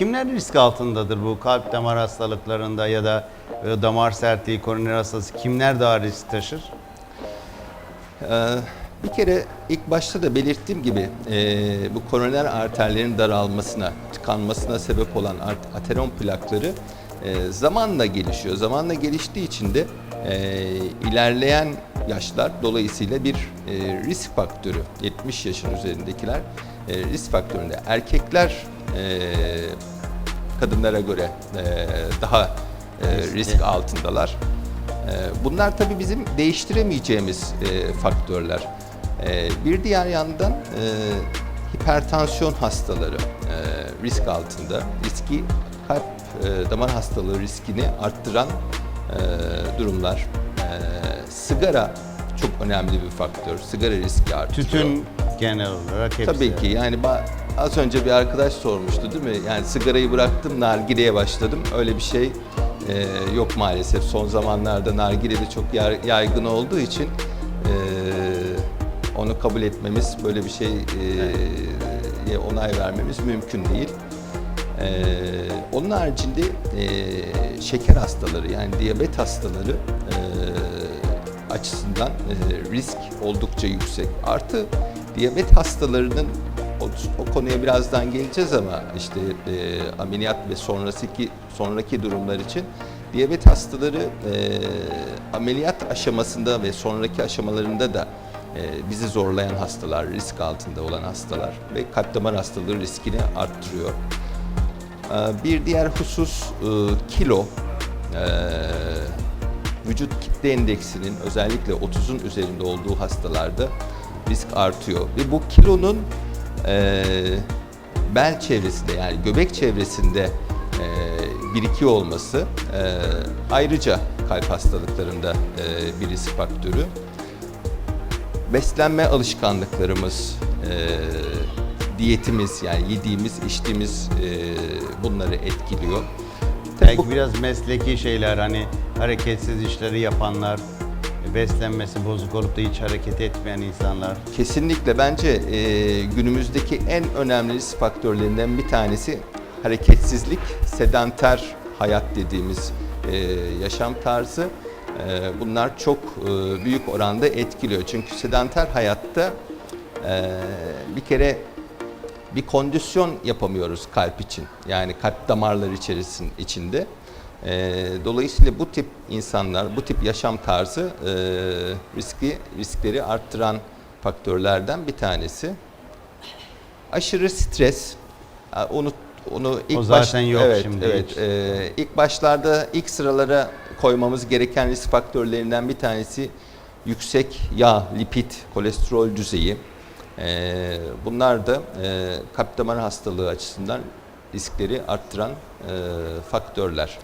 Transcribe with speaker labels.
Speaker 1: kimler risk altındadır bu kalp damar hastalıklarında ya da e, damar sertliği, koroner hastası kimler daha risk taşır?
Speaker 2: Ee, Bir kere ilk başta da belirttiğim gibi e, bu koroner arterlerin daralmasına, tıkanmasına sebep olan ateron plakları e, zamanla gelişiyor. Zamanla geliştiği için de e, ilerleyen yaşlar dolayısıyla bir e, risk faktörü. 70 yaşın üzerindekiler e, risk faktöründe. Erkekler e, kadınlara göre e, daha e, risk altındalar. E, Bunlar tabii bizim değiştiremeyeceğimiz e, faktörler. E, Bir diğer yandan e, hipertansiyon hastaları e, risk altında. Riski kalp e, damar hastalığı riskini arttıran e, durumlar. E, Sigara çok önemli bir faktör. Sigara riski artıyor.
Speaker 1: Tütün genel olarak hepsi.
Speaker 2: Tabii ki yani ba- az önce bir arkadaş sormuştu değil mi? Yani sigarayı bıraktım, nargileye başladım. Öyle bir şey e, yok maalesef. Son zamanlarda nargile de çok yaygın olduğu için e, onu kabul etmemiz, böyle bir şey e, onay vermemiz mümkün değil. Ee, onun haricinde e, şeker hastaları yani diyabet hastaları e, açısından e, risk oldukça yüksek. Artı diyabet hastalarının o, o konuya birazdan geleceğiz ama işte e, ameliyat ve sonraki sonraki durumlar için diyabet hastaları e, ameliyat aşamasında ve sonraki aşamalarında da e, bizi zorlayan hastalar, risk altında olan hastalar ve kalp damar hastalığı riskini arttırıyor. Ee, Bir diğer husus e, kilo. Ee, Vücut kitle endeksinin özellikle 30'un üzerinde olduğu hastalarda risk artıyor. Ve bu kilonun e, bel çevresinde yani göbek çevresinde e, birikiyor olması e, ayrıca kalp hastalıklarında e, bir risk faktörü beslenme alışkanlıklarımız, e, diyetimiz yani yediğimiz, içtiğimiz e, bunları etkiliyor.
Speaker 1: Belki biraz mesleki şeyler hani hareketsiz işleri yapanlar, beslenmesi bozuk olup da hiç hareket etmeyen insanlar.
Speaker 2: Kesinlikle bence e, günümüzdeki en önemli risk faktörlerinden bir tanesi hareketsizlik, sedanter hayat dediğimiz e, yaşam tarzı. E, bunlar çok e, büyük oranda etkiliyor. Çünkü sedanter hayatta e, bir kere bir kondisyon yapamıyoruz kalp için. Yani kalp damarları içerisin içinde. Ee, dolayısıyla bu tip insanlar, bu tip yaşam tarzı e, riski riskleri arttıran faktörlerden bir tanesi. Aşırı stres, onu onu ilk
Speaker 1: O zaten
Speaker 2: baş-
Speaker 1: yok
Speaker 2: evet,
Speaker 1: şimdi
Speaker 2: Evet,
Speaker 1: hiç.
Speaker 2: e, ilk başlarda ilk sıralara koymamız gereken risk faktörlerinden bir tanesi yüksek yağ, lipid, kolesterol düzeyi. Ee, bunlar da e, kalp damar hastalığı açısından riskleri arttıran e, faktörler.